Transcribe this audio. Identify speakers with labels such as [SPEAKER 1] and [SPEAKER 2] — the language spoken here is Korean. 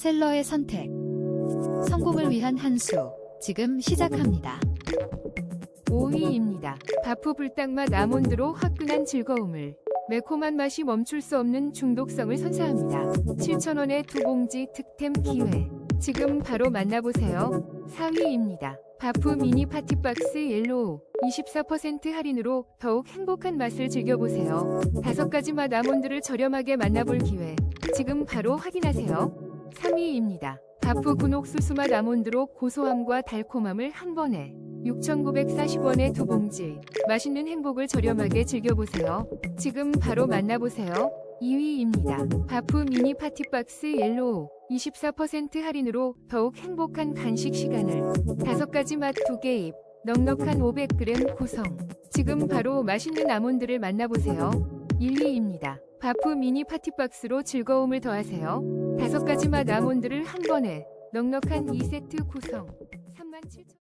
[SPEAKER 1] 셀러의 선택. 성공을 위한 한 수. 지금 시작합니다.
[SPEAKER 2] 5위입니다. 바프 불닭맛 아몬드로 화끈한 즐거움을. 매콤한 맛이 멈출 수 없는 중독성을 선사합니다. 7,000원의 두 봉지 득템 기회. 지금 바로 만나보세요. 4위입니다. 바프 미니 파티박스 옐로우. 24% 할인으로 더욱 행복한 맛을 즐겨보세요. 다섯 가지 맛 아몬드를 저렴하게 만나볼 기회. 지금 바로 확인하세요. 3위입니다. 바프 군옥수수 맛 아몬드로 고소함과 달콤함을 한 번에 6,940원의 두 봉지. 맛있는 행복을 저렴하게 즐겨보세요. 지금 바로 만나보세요. 2위입니다. 바프 미니 파티박스 옐로우. 24% 할인으로 더욱 행복한 간식 시간을. 다섯 가지 맛두 개입. 넉넉한 500g 구성. 지금 바로 맛있는 아몬드를 만나보세요. 1위입니다. 바프 미니 파티박스로 즐거움을 더하세요. 다섯 가지 맛 아몬드를 한 번에 넉넉한 2세트 구성. 37,000원.